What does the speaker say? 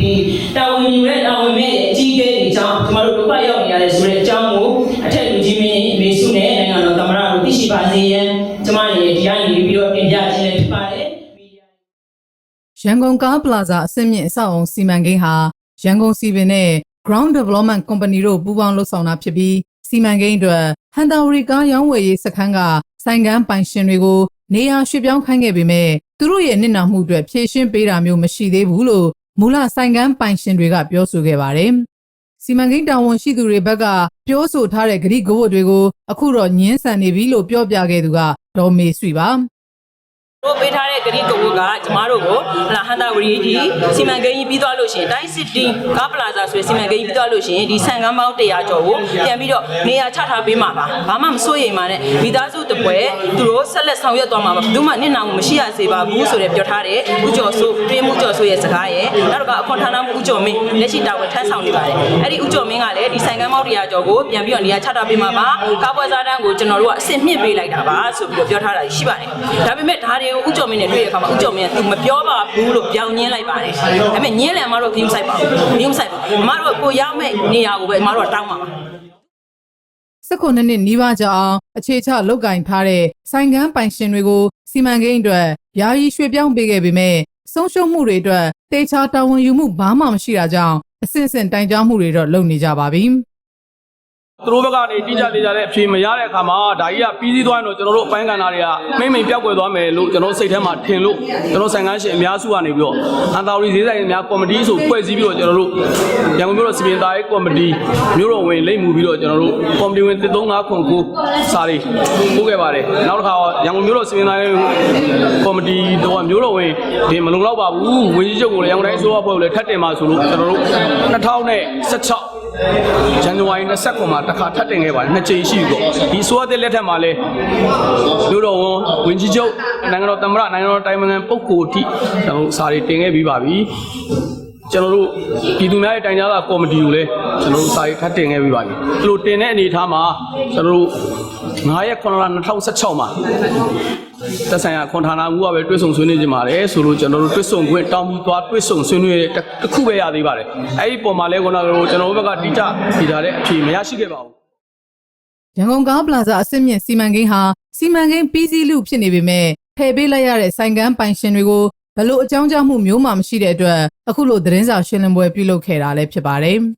ဒီတာဝန်ယူတဲ့တာဝန်မဲ့တဲ့အကြီးအကဲတွေအကြောင်းကျမတို့ဒုက္ခရောက်နေရတယ်ဆိုတဲ့အကြောင်းကိုအထက်လူကြီးမင်းမေစုနဲ့နိုင်ငံတော်သမ္မတတို့သိရှိပါစေရန်ကျမတို့ဒီတိုင်းနေပြီးတော့တင်ပြခြင်းနဲ့ဖြစ်ပါတယ်မီဒီယာရန်ကုန်ကားပလာဇာအဆင့်မြင့်အဆောက်အုံစီမံကိန်းဟာရန်ကုန်စီပင်နဲ့ Ground Development Company တို့ပူးပေါင်းလုပ်ဆောင်တာဖြစ်ပြီးစီမံကိန်းအတွက်ဟန်တာဝရီကားရောင်းဝယ်ရေးစခန်းကဆိုင်ကန်းပိုင်ရှင်တွေကိုနေရာရွှေ့ပြောင်းခိုင်းခဲ့ပေမဲ့သူတို့ရဲ့နစ်နာမှုအတွက်ဖြည့်ရှင်းပေးတာမျိုးမရှိသေးဘူးလို့ မူလဆိုင်ကန်းပိုင်ရှင်တွေကပြောဆိုခဲ့ပါတယ်။စီမံကိန်းတာဝန်ရှိသူတွေဘက်ကပြောဆိုထားတဲ့ဂရိကဝတ်တွေကိုအခုတော့ညှင်းဆန်နေပြီလို့ပြောပြခဲ့သူကဒေါ်မေဆွေပါ။တို့ပေးထား တဲ့ဂရိကဝတ်ကကျမတို့ကိုဟလာဟန်တာဝရီဒီစီမံကိန်းကြီးပြီးသွားလို့ရှိရင်တိုင်းစစ်တင်ကားပလာဇာဆိုတဲ့စီမံကိန်းကြီးပြီးသွားလို့ရှိရင်ဒီဆန်ကမ်းပေါင်း100ကျော်ကိုပြန်ပြီးတော့နေရာချထားပေးမှာပါဘာမှမစိုးရိမ်ပါနဲ့မိသားစုတပွဲသူတို့ဆက်လက်ဆောင်ရွက်သွားမှာပါဘယ်သူမှနစ်နာမှုမရှိရစေပါဘူးဆိုတဲ့ပြောထားတဲ့ဦးကျော်စိုးတွင်းမှုကျော်စိုးရဲ့စကားရဲ့နောက်တော့ကအခွန်ဌာနမှုဦးကျော်မင်းလက်ရှိတာဝန်ထမ်းဆောင်နေပါတယ်အဲ့ဒီဦးကျော်မင်းကလည်းဒီဆိုင်ကမ်းပေါင်း100ကျော်ကိုပြန်ပြီးတော့နေရာချထားပေးမှာပါကားပွဲစားတန်းကိုကျွန်တော်တို့ကအစ်စ်မြင့်ပေးလိုက်တာပါဆိုပြီးတော့ပြောထားတာရှိပါတယ်ဒါပေမဲ့ဒါတွေကိုဦးကျော်မင်းနဲ့တွေ့တဲ့အခါမှာဦးကျော်မင်းကသူမပြောပါဘူးလို့ပြောင်းညင်းလိုက်ပါတယ်ဒါပေမဲ့ညင်းလည်းအမတို့ကင်းဆိုင်ပါဘူးကင်းဆိုင်ပါအမတို့ကကိုရောက်မဲ့နေရာကိုပဲအမတို့ကတောင်းပါပါ19နှစ်နီးပါးကြာအောင်အခြေချလုတ်ကင်ထားတဲ့ဆိုင်ကန်းပိုင်ရှင်တွေကိုစီမံကိန်းအတွက်ယာယီရွှေ့ပြောင်းပေးခဲ့ပေမဲ့ဆုံးရှုံးမှုတွေအတွက်တေချာတာဝန်ယူမှုဘာမှမရှိတာကြောင့်အစစ်အစင်တိုင်ကြားမှုတွေတော့လုပ်နေကြပါပြီ။ သူတို့ဘက်ကနေတိကျတိကျတဲ့အဖြေမရတဲ့အခါမှာဒါကြီးကပြီးစည်းသွားရင်တော့ကျွန်တော်တို့အပိုင်းကဏ္ဍတွေကမိမ့်မိန်ပြောက်ကွယ်သွားမယ်လို့ကျွန်တော်စိတ်ထဲမှာထင်လို့ကျွန်တော်ဆိုင်ကန်းရှင်အများစုကနေပြီးတော့အန်တာဝရီဈေးဆိုင်များကော်မတီဆိုဖွဲ့စည်းပြီးတော့ကျွန်တော်တို့ရန်ကုန်မြို့တော်စီပင်သားရေးကော်မတီမြို့တော်ဝင်လိမ့်မှုပြီးတော့ကျွန်တော်တို့ကော်မတီဝင်33509စာလေးပို့ခဲ့ပါတယ်နောက်တစ်ခါရန်ကုန်မြို့တော်စီပင်သားရေးကော်မတီတော့မြို့တော်ဝင်ဒီမလုံလောက်ပါဘူးဝင်းကြီးချုပ်ကိုလည်းရန်ကုန်တိုင်းအစိုးရဖွဲ့ကိုလည်းထပ်တင်ပါဆိုလို့ကျွန်တော်တို့2016 ဇန်နဝါရီ29မှာတစ်ခါထပ်တင်ခဲ့ပါတယ်နှစ်ကြိမ်ရှိပြီပေါ့ဒီဆိုရတဲ့လက်ထက်မှာလဲမြို့တော်ဝန်ဝင်ကြီးချုပ်နိုင်ငံတော်သမ္မတနိုင်ငံတော်တိုင်ပင်ခံပုဂ္ဂိုလ်အထိကျွန်တော်တို့စာတွေတင်ခဲ့ပြီးပါပြီ ကျွန်တော်တို့ပြည်သူများရဲ့တိုင်ကြားတာကော်မတီကိုလည်းကျွန်တော်တို့စာရေးထပ်တင်ခဲ့ပြီးပါပြီဒီလိုတင်တဲ့အနေအထားမှာကျွန်တော်တို့9ရက်9လ2016မှာသက်ဆိုင်ရာခွန်ဌာနမှုကပဲတွဲဆုံဆွေးနွေးကြပါတယ်ဆိုလို့ကျွန်တော်တို့တွဲဆုံခွင့်တောင်းပြီးသွားတွဲဆုံဆွေးနွေးတဲ့တစ်ခုပဲရသေးပါတယ်အဲ့ဒီပုံမှာလဲခုနကကျွန်တော်တို့ဘက်ကတိကျဖြေထားတဲ့အဖြေမရရှိခဲ့ပါဘူးရန်ကုန်ကားပလာဇာအစစ်မြင့်စီမံကိန်းဟာစီမံကိန်းပြီးစီးလူဖြစ်နေပေမဲ့ဖယ်ပေးလိုက်ရတဲ့ဆိုင်ကန်းပိုင်ရှင်တွေကို ဘလို့အကြောင်းကြောင့်မှုမျိုးမှမရှိတဲ့အတွက်အခုလိုသတင်းစာရှင်းလင်းပွဲပြုလုပ်ခဲ့တာလည်းဖြစ်ပါတယ်။